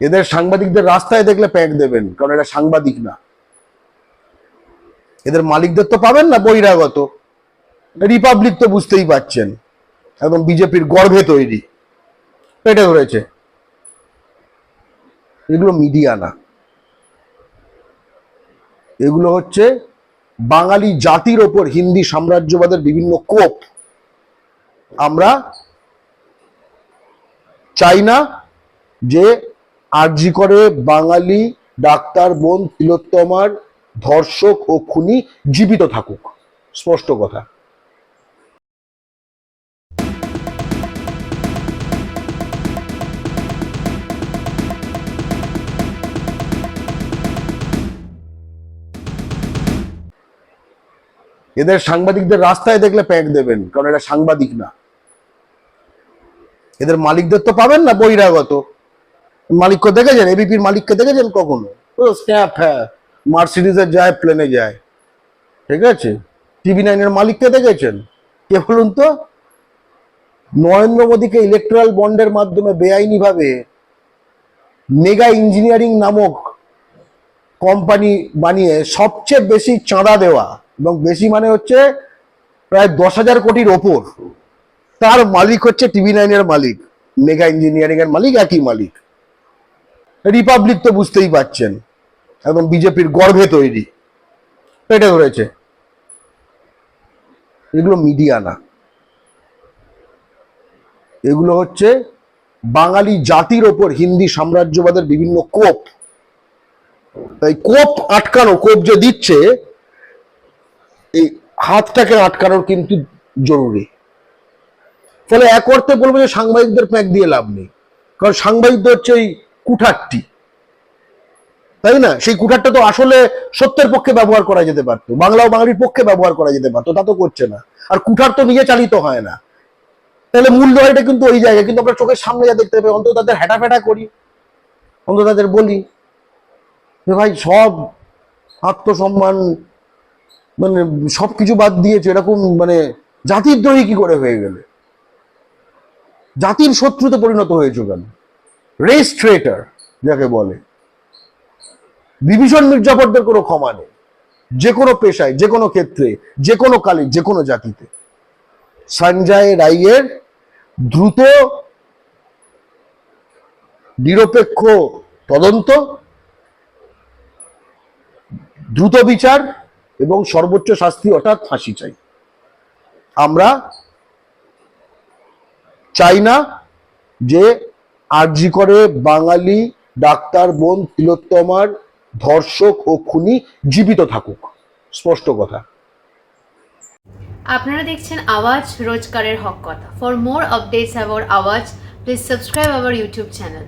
এদের সাংবাদিকদের রাস্তায় দেখলে প্যাক দেবেন, কারণ এটা সাংবাদিক না। এদের মালিকদের তো পাবেন না বহিরাগত। রিপাবলিক তো বুঝতেই পাচ্ছেন একদম বিজেপির গর্ভে তৈরি। পেটে ধরেছে। এগুলো মিডিয়া না। এগুলো হচ্ছে বাঙালি জাতির ওপর হিন্দি সাম্রাজ্যবাদের বিভিন্ন কোপ। আমরা চাই না যে আরজি করে বাঙালি, ডাক্তার, বোন, তিলোত্তমার, ধর্ষক ও খুনি জীবিত থাকুক। স্পষ্ট কথা। এদের সাংবাদিকদের রাস্তায় দেখলে প্যাক দেবেন, কারণ এটা সাংবাদিক না। এদের মালিকদের তো পাবেন না বহিরাগত। মালিককে দেখেছেন? এবিপির মালিককে দেখেছেন কখনো? ও স্ট্যাপ হ্যাঁ। মার্সিডিজে যায় প্লেনে যায়। ঠিক আছে? টিভি নাইনের মালিককে দেখেছেন? কে বলুন তো? নরেন্দ্র মোদীকে ইলেকট্রাল বন্ডের মাধ্যমে বেআইনিভাবে মেগা ইঞ্জিনিয়ারিং নামক কোম্পানি বানিয়ে সবচেয়ে বেশি চাঁদা দেওয়া এবং বেশি মানে হচ্ছে প্রায় দশ হাজার কোটির ওপর। তার মালিক হচ্ছে টিভি নাইনের মালিক। মেগা ইঞ্জিনিয়ারিং এর মালিক, একই মালিক। রিপাবলিক তো বুঝতেই পারছেন। একদম বিজেপির গর্ভে তৈরি। পেটে ধরেছে। এগুলো মিডিয়া না। এগুলো হচ্ছে বাঙালি জাতির ওপর হিন্দি সাম্রাজ্যবাদের বিভিন্ন কোপ। এই কোপ আটকানো, কোপ যে দিচ্ছে, এই হাতটাকে আটকানোর কিন্তু জরুরি। ফলে এক অর্থে বলব যে সাংবাদিকদের প্যাক দিয়ে লাভ নেই। কারণ সাংবাদিকদের হচ্ছে এই কুঠারটি। তাই না? সেই কুঠারটা তো আসলে সত্যের পক্ষে ব্যবহার করা যেতে পারতো, বাংলা ও বাঙালির পক্ষে ব্যবহার করা যেতে পারতো, তা তো করছে না। আর কুঠার তো নিজে চালিত হয় না। তাহলে মূল লড়াইটা কিন্তু ওই জায়গায়, কিন্তু আমরা চোখের সামনে যা দেখতে পাই, অন্তত তাদের হ্যাটা ফ্যাটা করি, অন্তত তাদের বলি। যে ভাই, সব আত্মসম্মান মানে সবকিছু বাদ দিয়েছে, এরকম মানে জাতির দ্রোহী কি করে হয়ে গেলে? জাতির শত্রুতে পরিণত হয়েছে কেন? রেস ট্রেটার যাকে বলে। বিভীষণ মির্জাফরদের কোনো ক্ষমা নেই। যে কোনো পেশায়, যে কোনো ক্ষেত্রে, যে কোনো কালে, যে কোনো জাতিতে। সঞ্জয় রাইয়ের দ্রুত, নিরপেক্ষ তদন্ত, দ্রুত বিচার এবং সর্বোচ্চ শাস্তি, অর্থাৎ ফাঁসি চাই। আমরা চাই না যে আরজি করে বাঙালি ডাক্তার, বোন, তিলোত্তমার ধর্ষক ও খুনি জীবিত থাকুক। স্পষ্ট কথা। আপনারা দেখছেন আওয়াজ রোজকারের হক কথা। For more updates about Awaaz please subscribe our YouTube channel